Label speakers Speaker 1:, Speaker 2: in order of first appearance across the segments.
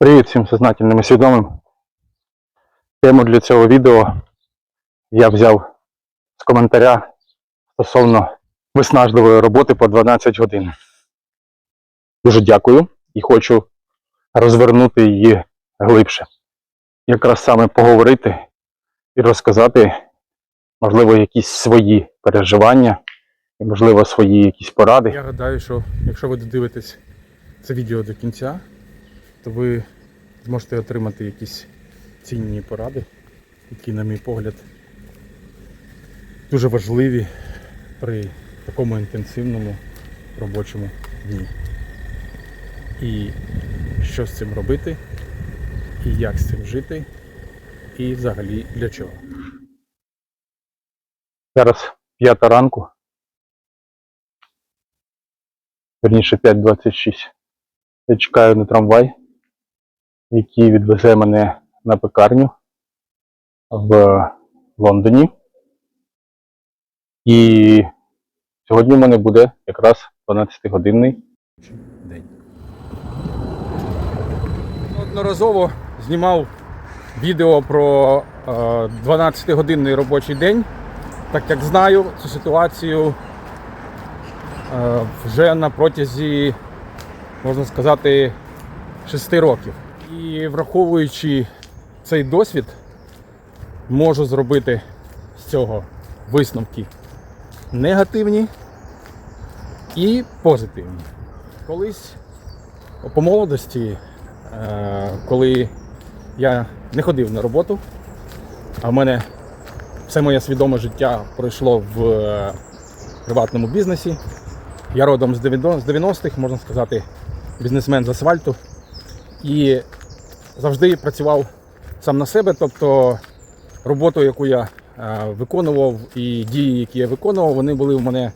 Speaker 1: Привіт всім сознательним і свідомим. Тему для цього відео я взяв з коментаря стосовно виснажливої роботи по 12 годин. Дуже дякую і хочу розвернути її глибше. Якраз саме поговорити і розказати, можливо, якісь свої переживання, і, можливо, свої якісь поради.
Speaker 2: Я гадаю, що якщо ви додивитесь це відео до кінця, то ви зможете отримати якісь цінні поради, які, на мій погляд, дуже важливі при такому інтенсивному робочому дні. І що з цим робити, і як з цим жити, і взагалі для чого.
Speaker 1: Зараз п'ята ранку. Верніше 5.26. Я чекаю на трамвай, який відвезе мене на пекарню в Лондоні. І сьогодні в мене буде якраз 12-годинний.
Speaker 2: день. Одноразово знімав відео про е, 12-годинний робочий день, так як знаю цю ситуацію е, вже на протязі, можна сказати, 6 років. І враховуючи цей досвід, можу зробити з цього висновки негативні і позитивні. Колись по молодості, е, коли я не ходив на роботу, а в мене все моє свідоме життя пройшло в е, приватному бізнесі. Я родом з 90 з 90-х, можна сказати, бізнесмен з асфальту. І завжди працював сам на себе, тобто роботу, яку я е, виконував, і дії, які я виконував, вони були в мене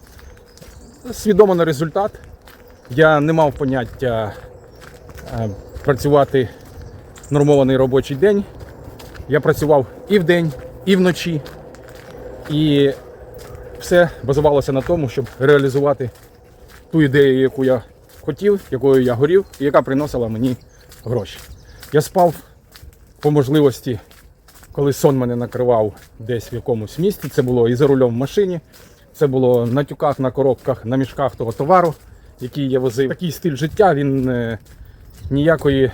Speaker 2: свідомо на результат. Я не мав поняття е, працювати нормований робочий день. Я працював і вдень, і вночі. І все базувалося на тому, щоб реалізувати ту ідею, яку я хотів, якою я горів, і яка приносила мені гроші. Я спав по можливості, коли сон мене накривав десь в якомусь місті. Це було і за рулем в машині, це було на тюках, на коробках, на мішках того товару, який я возив. Такий стиль життя він е, ніякої,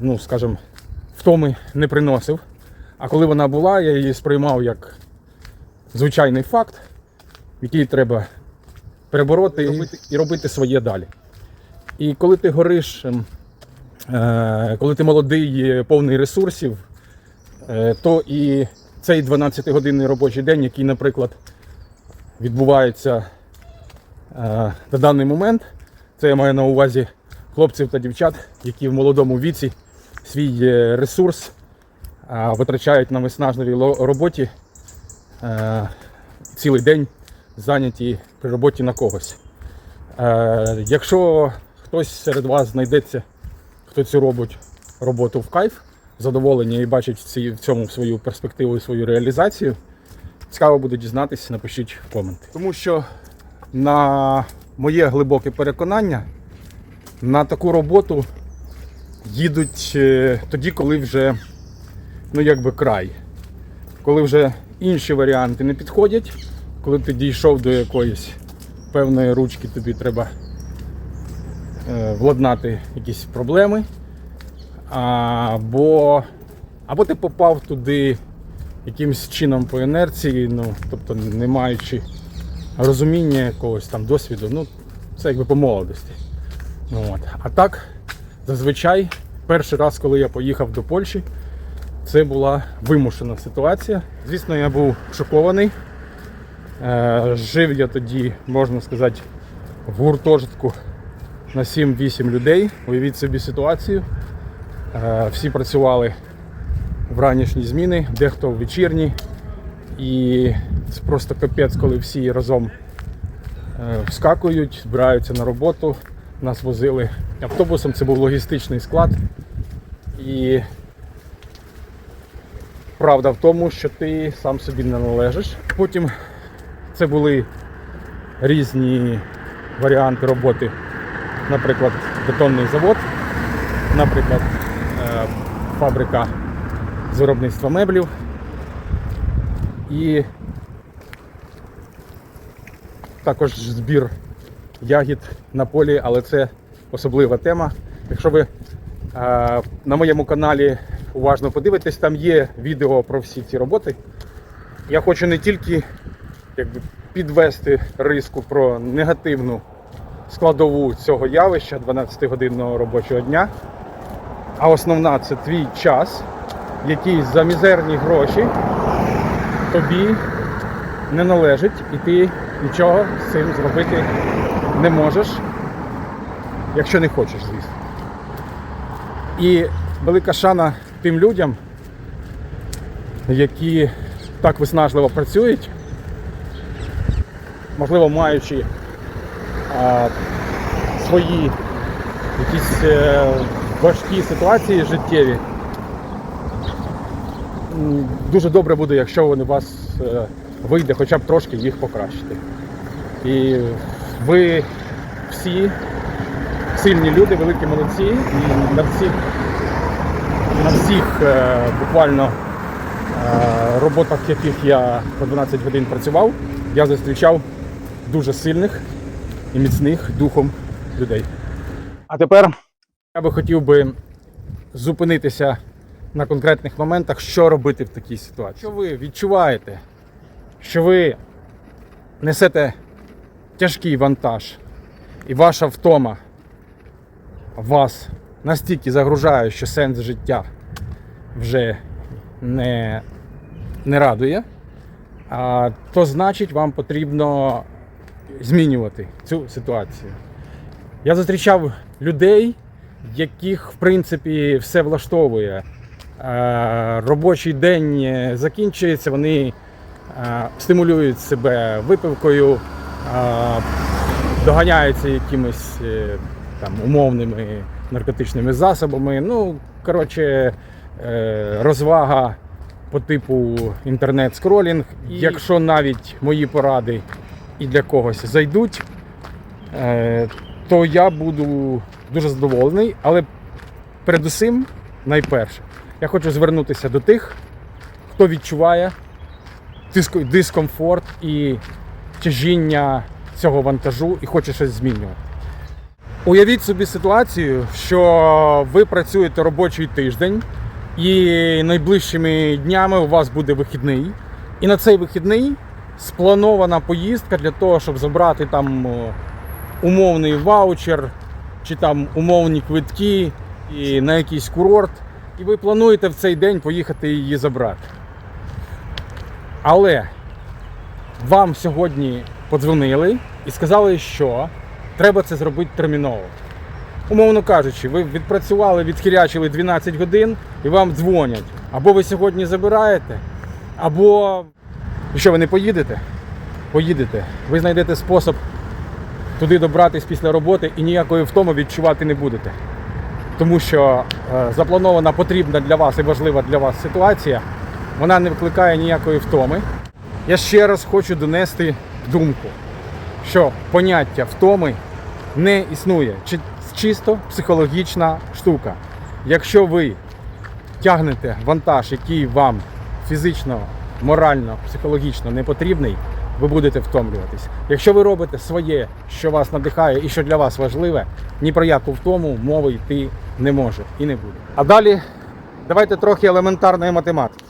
Speaker 2: ну скажімо, втоми не приносив. А коли вона була, я її сприймав як звичайний факт, який треба перебороти і робити, і робити своє далі. І коли ти гориш, ем, коли ти молодий, е, повний ресурсів, е, то і цей 12-годинний робочий день, який, наприклад, відбувається е, на даний момент, це я маю на увазі хлопців та дівчат, які в молодому віці свій е, ресурс е, витрачають на виснажливій роботі е, цілий день зайняті при роботі на когось. Е, якщо хтось серед вас знайдеться, хто цю робить роботу в кайф, задоволення і бачить в цьому свою перспективу і свою реалізацію, цікаво буде дізнатись, напишіть в коменти. Тому що на моє глибоке переконання, на таку роботу їдуть е, тоді, коли вже ну якби край. Коли вже інші варіанти не підходять, коли ти дійшов до якоїсь певної ручки, тобі треба владнати якісь проблеми. Або, або ти попав туди якимось чином по інерції, ну, тобто не маючи розуміння якогось там досвіду, ну, це якби по молодості. Ну, От. А так, зазвичай, перший раз, коли я поїхав до Польщі, це була вимушена ситуація. Звісно, я був шокований. Е, Жив я тоді, можна сказати, в гуртожитку на 7-8 людей. Уявіть собі ситуацію. Е, Всі працювали в ранішні зміни, дехто в вечірні. І це просто капець, коли всі разом е, вскакують, збираються на роботу. Нас возили автобусом, це був логістичний склад. І правда в тому, що ти сам собі не належиш. Потім це були різні варіанти роботи, наприклад, бетонний завод. наприклад, е, фабрика виробництва меблів. І також збір ягід на полі, але це особлива тема. Якщо ви е, на моєму каналі уважно подивитесь, там є відео про всі ці роботи. Я хочу не тільки якби, підвести риску про негативну складову цього явища 12-годинного робочого дня, а основна це твій час, який за мізерні гроші тобі не належить, і ти нічого з цим зробити не можеш, якщо не хочеш, звісно. І велика шана тим людям, які так виснажливо працюють, можливо, маючи а, свої якісь е, важкі ситуації життєві. Дуже добре буде, якщо вони у вас е, вийде хоча б трошки їх покращити. І ви всі сильні люди, великі молодці, і на всіх, на всіх е, буквально роботах, в яких я по 12 годин працював, я зустрічав дуже сильних і міцних духом людей.
Speaker 1: А тепер
Speaker 2: Я би хотів би зупинитися на конкретних моментах, що робити в такій ситуації. Що ви відчуваєте, що ви несете тяжкий вантаж, і ваша втома вас настільки загружає, що сенс життя вже не, не радує, а, то значить вам потрібно змінювати цю ситуацію. Я зустрічав людей, яких в принципі все влаштовує. Е, Робочий день е, закінчується, вони е, стимулюють себе випивкою, доганяються якимись там умовними наркотичними засобами. Ну, коротше, розвага по типу інтернет-скролінг. Якщо навіть мої поради і для когось зайдуть, е, то я буду дуже задоволений. Але передусім, найперше, я хочу звернутися до тих, хто відчуває дискомфорт і тяжіння цього вантажу і хоче щось змінювати. Уявіть собі ситуацію, що ви працюєте робочий тиждень, і найближчими днями у вас буде вихідний. І на цей вихідний спланована поїздка для того, щоб забрати там умовний ваучер чи там умовні квитки і на якийсь курорт. І ви плануєте в цей день поїхати її забрати. Але вам сьогодні подзвонили і сказали, що треба це зробити терміново. Умовно кажучи, ви відпрацювали, відхирячили 12 годин і вам дзвонять. Або ви сьогодні забираєте, або І що ви не поїдете? Поїдете. Ви знайдете спосіб туди добратись після роботи і ніякої втоми відчувати не будете. Тому що е, запланована потрібна для вас і важлива для вас ситуація, вона не викликає ніякої втоми. Я ще раз хочу донести думку, що поняття втоми не існує. Чи- Чисто психологічна штука. Якщо ви тягнете вантаж, який вам фізично, морально, психологічно не потрібний, ви будете втомлюватись. Якщо ви робите своє, що вас надихає і що для вас важливе, ні про яку втому мови йти не може і не буде. А далі давайте трохи елементарної математики.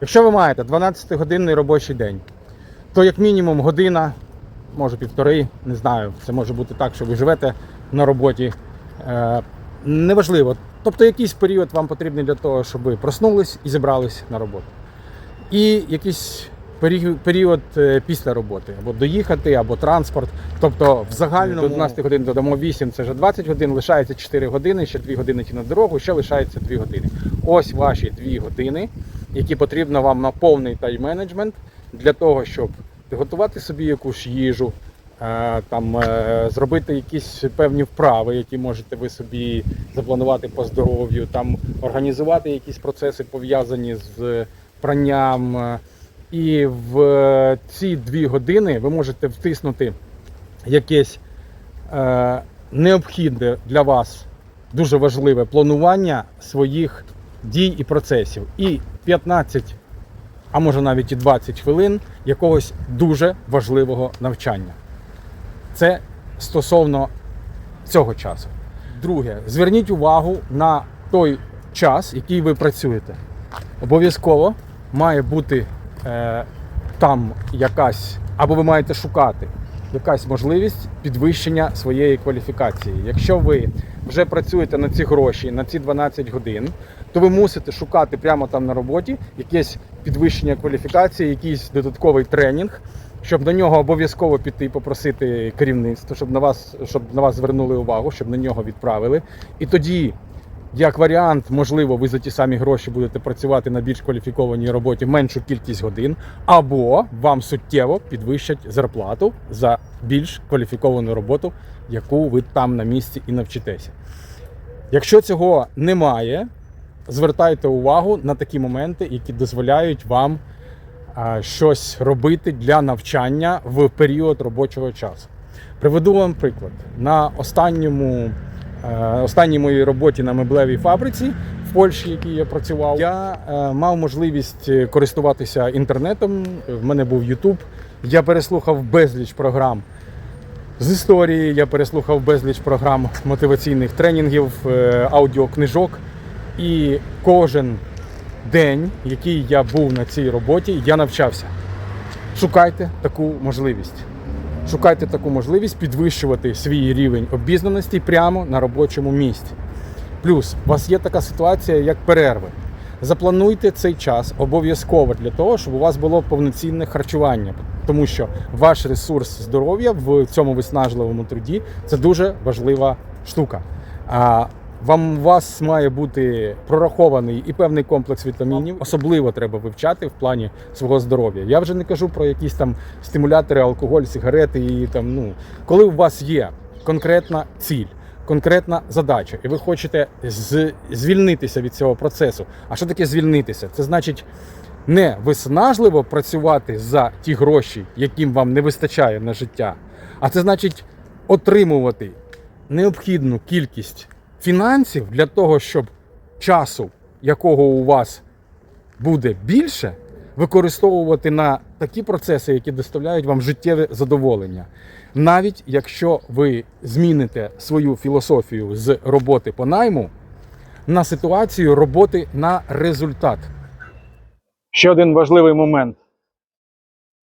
Speaker 2: Якщо ви маєте 12-годинний робочий день, то як мінімум година, може півтори, не знаю, це може бути так, що ви живете на роботі. Е, неважливо. Тобто якийсь період вам потрібний для того, щоб ви проснулись і зібрались на роботу. І якийсь період, е, після роботи, або доїхати, або транспорт. Тобто в загальному до 12 годин додамо 8, це вже 20 годин, лишається 4 години, ще 2 години ті на дорогу, ще лишається 2 години. Ось ваші 2 години, які потрібно вам на повний тайм-менеджмент для того, щоб приготувати собі якусь їжу, е, там е, зробити якісь певні вправи, які можете ви собі запланувати по здоров'ю, там організувати якісь процеси пов'язані з пранням. е, І в е, ці дві години ви можете втиснути якесь е, необхідне для вас дуже важливе планування своїх дій і процесів. І 15, а може навіть і 20 хвилин якогось дуже важливого навчання. Це стосовно цього часу. Друге, зверніть увагу на той час, який ви працюєте. Обов'язково має бути е, там якась, або ви маєте шукати якась можливість підвищення своєї кваліфікації. Якщо ви вже працюєте на ці гроші, на ці 12 годин, то ви мусите шукати прямо там на роботі якесь підвищення кваліфікації, якийсь додатковий тренінг, щоб на нього обов'язково піти і попросити керівництво, щоб на вас, щоб на вас звернули увагу, щоб на нього відправили. І тоді як варіант, можливо, ви за ті самі гроші будете працювати на більш кваліфікованій роботі меншу кількість годин, або вам суттєво підвищать зарплату за більш кваліфіковану роботу, яку ви там на місці і навчитеся. Якщо цього немає, звертайте увагу на такі моменти, які дозволяють вам щось робити для навчання в період робочого часу. Приведу вам приклад. На останньому, останній моїй роботі на меблевій фабриці в Польщі, в якій я працював, я е, мав можливість е, користуватися інтернетом. В мене був YouTube. Я переслухав безліч програм з історії, я переслухав безліч програм мотиваційних тренінгів, е, аудіокнижок. І кожен день, який я був на цій роботі, я навчався. Шукайте таку можливість. Шукайте таку можливість підвищувати свій рівень обізнаності прямо на робочому місці. Плюс у вас є така ситуація, як перерви. Заплануйте цей час обов'язково для того, щоб у вас було повноцінне харчування, тому що ваш ресурс здоров'я в цьому виснажливому труді це дуже важлива штука. Вам у вас має бути прорахований і певний комплекс вітамінів. Особливо треба вивчати в плані свого здоров'я. Я вже не кажу про якісь там стимулятори, алкоголь, сигарети і там. Ну коли у вас є конкретна ціль. Конкретна задача, і ви хочете звільнитися від цього процесу. А що таке звільнитися? Це значить не виснажливо працювати за ті гроші, яким вам не вистачає на життя, а це значить отримувати необхідну кількість фінансів для того, щоб часу, якого у вас буде більше, використовувати на такі процеси, які доставляють вам життєве задоволення. Навіть якщо ви зміните свою філософію з роботи по найму на ситуацію роботи на результат. Ще один важливий момент.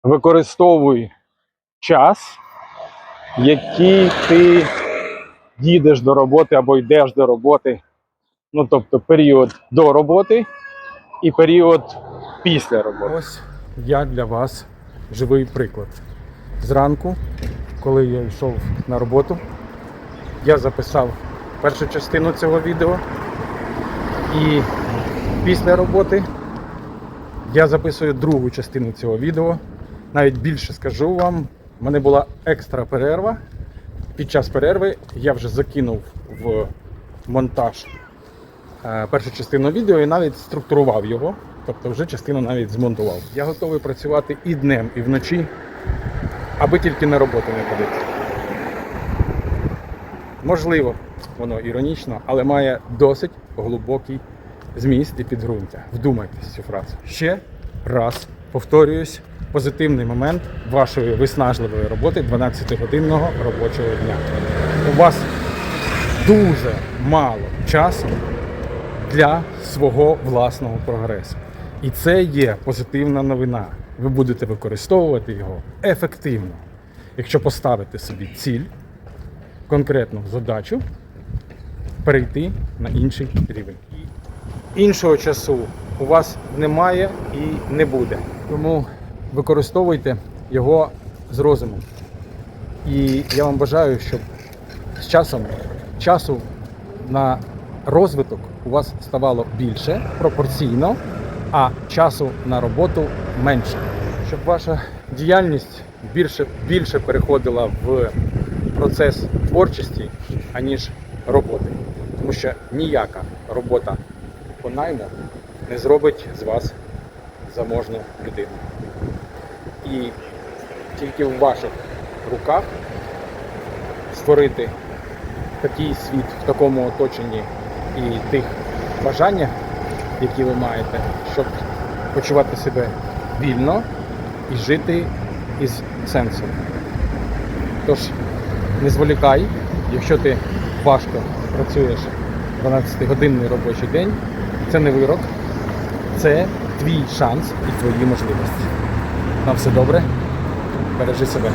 Speaker 2: Використовуй час, який ти їдеш до роботи або йдеш до роботи. Ну, тобто період до роботи і період після роботи. Ось я для вас живий приклад. Зранку, коли я йшов на роботу, я записав першу частину цього відео. І після роботи я записую другу частину цього відео. Навіть більше скажу вам, в мене була екстра перерва. Під час перерви я вже закинув в монтаж е, першу частину відео і навіть структурував його. Тобто вже частину навіть змонтував. Я готовий працювати і днем, і вночі, аби тільки на роботу не ходити. Можливо, воно іронічно, але має досить глибокий зміст і підґрунтя. Вдумайтесь цю фразу. Ще раз повторююсь, позитивний момент вашої виснажливої роботи 12-годинного робочого дня. У вас дуже мало часу для свого власного прогресу. І це є позитивна новина. Ви будете використовувати його ефективно, якщо поставите собі ціль, конкретну задачу перейти на інший рівень. Іншого часу у вас немає і не буде. Тому використовуйте його з розумом. І я вам бажаю, щоб з часом часу на розвиток у вас ставало більше пропорційно, а часу на роботу менше. Щоб ваша діяльність більше, більше переходила в процес творчості, аніж роботи. Тому що ніяка робота по найму не зробить з вас заможну людину. І тільки в ваших руках створити такий світ, в такому оточенні і тих бажаннях, які ви маєте, щоб почувати себе вільно і жити із сенсом. Тож не зволікай, якщо ти важко працюєш 12-годинний робочий день, це не вирок, це твій шанс і твої можливості. На все добре, бережи себе.